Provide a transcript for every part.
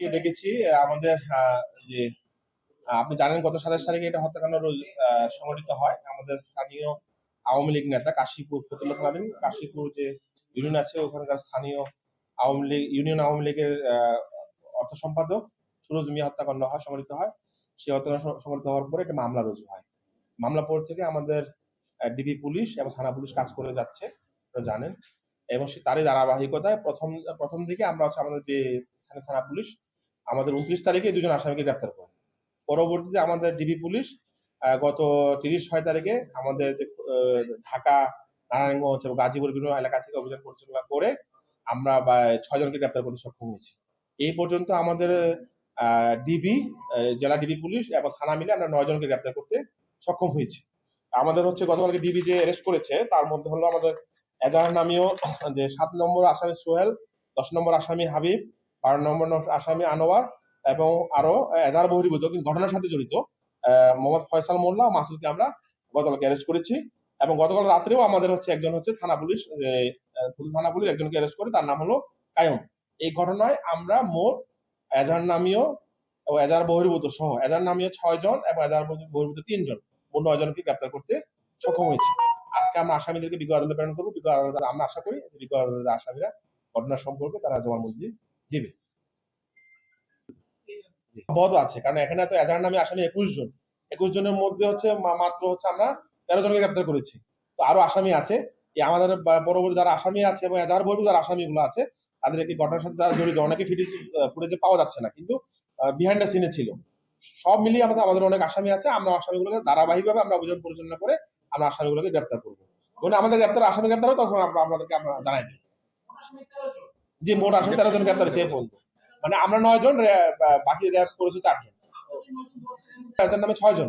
কে ডেকেছি আমাদের যে আপনি জানেন গত সাতাশ তারিখে এটা হত্যাকাণ্ড সংঘটিত হয়। আমাদের স্থানীয় আওয়ামী লীগ নেতা কাশীপুর ফতুল্লাহ কাশীপুর যে ইউনিয়ন আছে, ওখানকার স্থানীয় আওয়ামী লীগ, ইউনিয়ন আওয়ামী লীগের অর্থ সম্পাদক সুরজ মিয়া হত্যাকাণ্ড হয়, সংঘটিত হয়। সেই হত্যাকাণ্ড সংঘটিত হওয়ার পরে একটা মামলা রুজু হয়। মামলা পর থেকে আমাদের ডিবি পুলিশ এবং থানা পুলিশ কাজ করে যাচ্ছে জানেন। এবং তারই ধারাবাহিকতায় প্রথম প্রথম দিকে আমরা হচ্ছে আমাদের যে স্থানীয় থানা পুলিশ আমাদের উনত্রিশ তারিখে দুজন আসামিকে গ্রেপ্তার করে পরবর্তীতে আমাদের ডিবি পুলিশ গত তিরিশ ছয় তারিখে আমাদের যে ঢাকা, নারায়ণগঞ্জ এবং গাজীপুর বিভিন্ন এলাকা থেকে অভিযান পরিচালনা করে আমরা ছয়জনকে গ্রেপ্তার করতে সক্ষম হয়েছি। এই পর্যন্ত আমাদের ডিবি জেলা ডিবি পুলিশ এবং থানা মিলে আমরা নয় জনকে গ্রেপ্তার করতে সক্ষম হয়েছি। আমাদের হচ্ছে গতকালকে ডিবি যে অ্যারেস্ট করেছে, তার মধ্যে হলো আমাদের এজাহার নামীয় যে সাত নম্বর আসামি সোহেল, দশ নম্বর আসামি হাবিব বারো নম্বর আসামি আনোয়ার এবং আরও এজাহার বহির্ভূত, কিন্তু ঘটনার সাথে জড়িত মোহাম্মদ ফয়সাল মোল্লা, মাসুদকে আমরা গতকালকে অ্যারেস্ট করেছি এবং গতকাল রাত্রেও আমাদের হচ্ছে একজন হচ্ছে থানা পুলিশ থানা পুলিশ একজনকে অ্যারেস্ট করে, তার নাম হলো কায়ম। এই ঘটনায় আমরা মোট এজার নামীয় ও এজাহার বহির্ভূত সহ এজার নামীয় ছয় জন এবং এজার বহির্ভূত তিনজন মোট নয় জনকে গ্রেপ্তার করতে সক্ষম হয়েছি। আজকে আমরা আসামিদেরকে বিজ্ঞ আদালতে প্রেরণ করব। বিজ্ঞ আদালতে আমরা আশা করি বিজ্ঞ আদালতের আসামিরা ঘটনা সম্পর্কে তারা জবানবন্দি বদ আছে, কারণ এখানে তো এজাহার নামে আসামি একুশ জন। একুশ জনের মধ্যে হচ্ছে মাত্র হচ্ছে আমরা তেরো জনকে গ্রেপ্তার করেছি। তো আরও আসামি আছে। আমাদের বা- পরবর্তী যারা আসামি আছে এবং এজাহার যারা আছে তাদের একটি ঘটনার সাথে যারা জড়িত, অনেকে ফুটেজে পাওয়া যাচ্ছে না, কিন্তু বিহাইন্ড দ্য সিনে ছিল। সব মিলিয়ে আমাদের আমাদের অনেক আসামি আছে, আমরা আসামি আসামিগুলোকে ধারাবাহিকভাবে আমরা অভিযান পরিচালনা করে আমরা আসামিগুলোকে গ্রেপ্তার করব। আমাদের গ্রেপ্তার, আসামি গ্রেপ্তার হবে তখন আমরা আপনাদেরকে আমরা জানাই দেবো। যে মোট আসামি তেরো জন গ্রেপ্তার হয়েছে পর্যন্ত মানে আমরা নয় জন বাকি র্যাপ করেছে চারজন এটার নামে ছয় জন।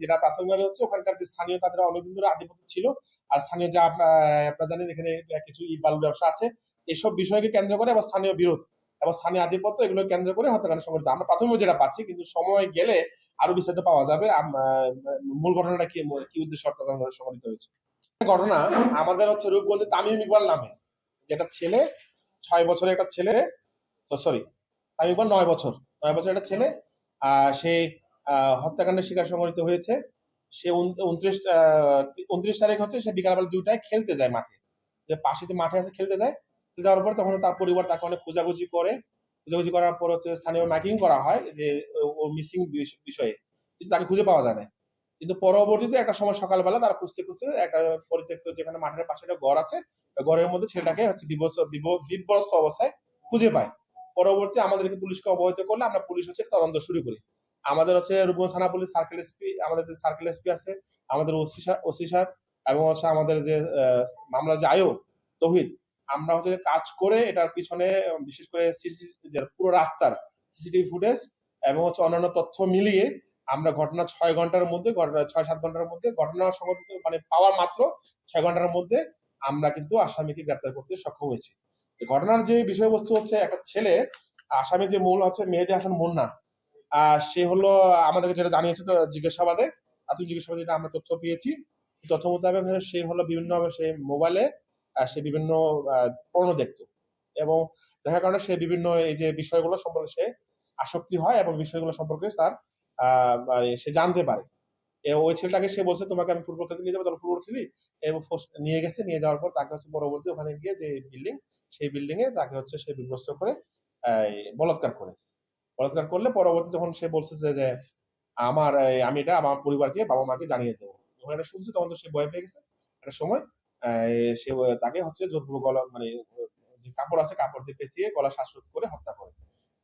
যেটা প্রাথমিকভাবে হচ্ছে, ওখানকার যে স্থানীয় তাদের অনেকদিন ধরে আধিপত্য ছিল। আর স্থানীয় যা আপনারা জানেন, এখানে কিছু বালু ব্যবসা আছে। এসব বিষয়কে কেন্দ্র করে এবং স্থানীয় বিরোধ এবং স্থানীয় আধিপত্য এগুলো কেন্দ্র করে হত্যাকাণ্ড সংঘটিত আমরা প্রাথমিক যেটা পাচ্ছি, কিন্তু সময় গেলে আরও বিস্তারিত পাওয়া যাবে। মূল ঘটনাটা কি কি উদ্দেশ্যে হত্যাকাণ্ড সংঘটিত হয়েছে? ঘটনা আমাদের হচ্ছে রূপগঞ্জে তামিম ইকবাল নামে, যেটা ছেলে, ছয় বছরের একটা ছেলে সরি তামিম ইকবাল নয় বছর নয় বছর একটা ছেলে সে হত্যাকাণ্ডের শিকার সংঘটিত হয়েছে। সে উনত্রিশ উনত্রিশ তারিখ হচ্ছে সে বিকালবেলা দুইটায় খেলতে যায় মাঠে। যে পাশে যে মাঠে আছে খেলতে যায় যাওয়ার পর তখন তার পরিবার তাকে অনেক খোঁজাখুঁজি করে। খোঁজাখুঁজি করার পর হচ্ছে স্থানীয় মাইকিং করা হয় যে, ও- ও মিসিং বিষয়ে। কিন্তু তাকে খুঁজে পাওয়া যায় না। কিন্তু পরবর্তীতে একটা সময় সকালবেলা তারা খুঁজতে খুঁজতে একটা পরিত্যক্ত যেখানে মাঠের পাশে একটা ঘর আছে ঘরের মধ্যে ছেলেটাকে হচ্ছে বিধ্বস্ত অবস্থায় খুঁজে পায়। পরবর্তী আমাদেরকে পুলিশকে অবহিত করলে আমরা পুলিশ হচ্ছে তদন্ত শুরু করি। আমাদের হচ্ছে রূপগঞ্জ থানা পুলিশ সার্কেল এসপি আমাদের যে সার্কেল এসপি আছে আমাদের ওসি ওসি সাহেব এবং হচ্ছে আমাদের যে আহ, মামলার যে আয়ো তহিদ আমরা হচ্ছে কাজ করে এটার পিছনে বিশেষ করে পুরো রাস্তার সিসিটিভি ফুটেজ এবং হচ্ছে অন্যান্য তথ্য মিলিয়ে আমরা ঘটনা ছয় ঘণ্টার মধ্যে, ঘটনা ছয়, সাত ঘণ্টার মধ্যে, ঘটনা সংঘটিত মানে পাওয়ার মাত্র ছয় ঘণ্টার মধ্যে আমরা কিন্তু আসামিকে গ্রেপ্তার করতে সক্ষম হয়েছি। ঘটনার যে বিষয়বস্তু হচ্ছে, একটা ছেলে আসামি যে মূল হচ্ছে মেহেদি হাসান মুন্না। সে হলো, আমাদেরকে যেটা জানিয়েছে তো জিজ্ঞাসাবাদে প্রাথমিক জিজ্ঞাসাবাদে যেটা আমরা তথ্য পেয়েছি, তথ্য মোতাবেক সে হলো বিভিন্ন সে মোবাইলে সে বিভিন্ন পণ্য দেখতো। এবং দেখার কারণে সে বিভিন্ন এই যে বিষয়গুলো সম্পর্কে সে আসক্তি হয় এবং বিষয়গুলো সম্পর্কে তার মানে সে জানতে পারে। ওই ছেলেটাকে সে বলছে, তোমাকে আমি ফুটবল খেলতে নিয়ে যাব। ফুটবল খেলি এবং নিয়ে গেছে, নিয়ে যাওয়ার পর তাকে হচ্ছে পরবর্তী ওখানে গিয়ে যে বিল্ডিং সেই বিল্ডিং এ তাকে হচ্ছে সে বিধ্বস্ত করে বলাৎকার করে। বলাৎকার করলে পরবর্তী যখন সে বলছে যে আমার আমি এটা আমার পরিবারকে, বাবা মাকে জানিয়ে দেবো। যখন এটা শুনছে, তখন তো সে ভয় পেয়ে গেছে। একটা সময় সে তাকে হচ্ছে জোরপূর্বক গলা মানে কাপড় আছে, কাপড় দিয়ে পেঁচিয়ে গলা শ্বাসরোধ করে হত্যা করে।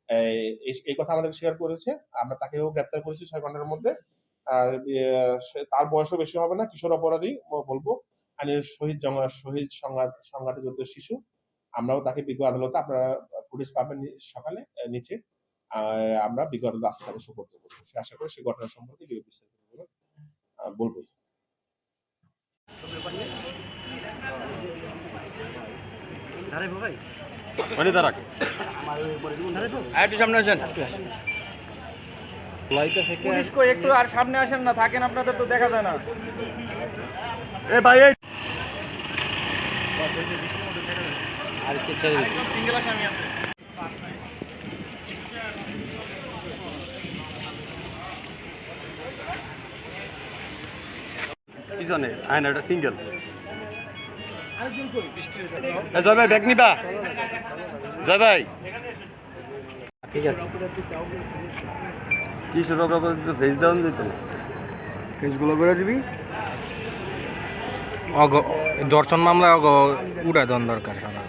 এই- কথা আমাদের শেয়ার করেছে। আমরা তাকেও গ্রেপ্তার করেছি ছয় ঘণ্টার মধ্যে। আর তার বয়সও বেশি হবে না কিশোর অপরাধী বলব। আইনের শহীদ জঙ্গা শহীদ সংঘাত সংঘাতে যুদ্ধ শিশু। আমরাও তাকে বিজ্ঞ আদালতে আপনারা ফুটেজ পাবেন সকালে নিচে। আমরা বিজ্ঞ আদালতে আজকে তাকে সুপর্দ করব। সে আশা করি সে ঘটনা সম্পর্কে আহ, বলব। মানে একটু সামনে আসেন। পুলিশ কই একটু আর সামনে আসেন না থাকেন আপনাদের তো দেখা যায় না। এ ভাই এই। সিঙ্গেল আসামি আছে। পিছনে আয়নাটা সিঙ্গেল ভাই ব্যাগ নিবা। জয় ভাই ঠিক আছে কিশোর বাবা ফেস দেওয়ান যেত ফেসগুলো করে দিবি। অগ দর্শন মামলা অগ উড়ায় দেওয়ার দরকার সারা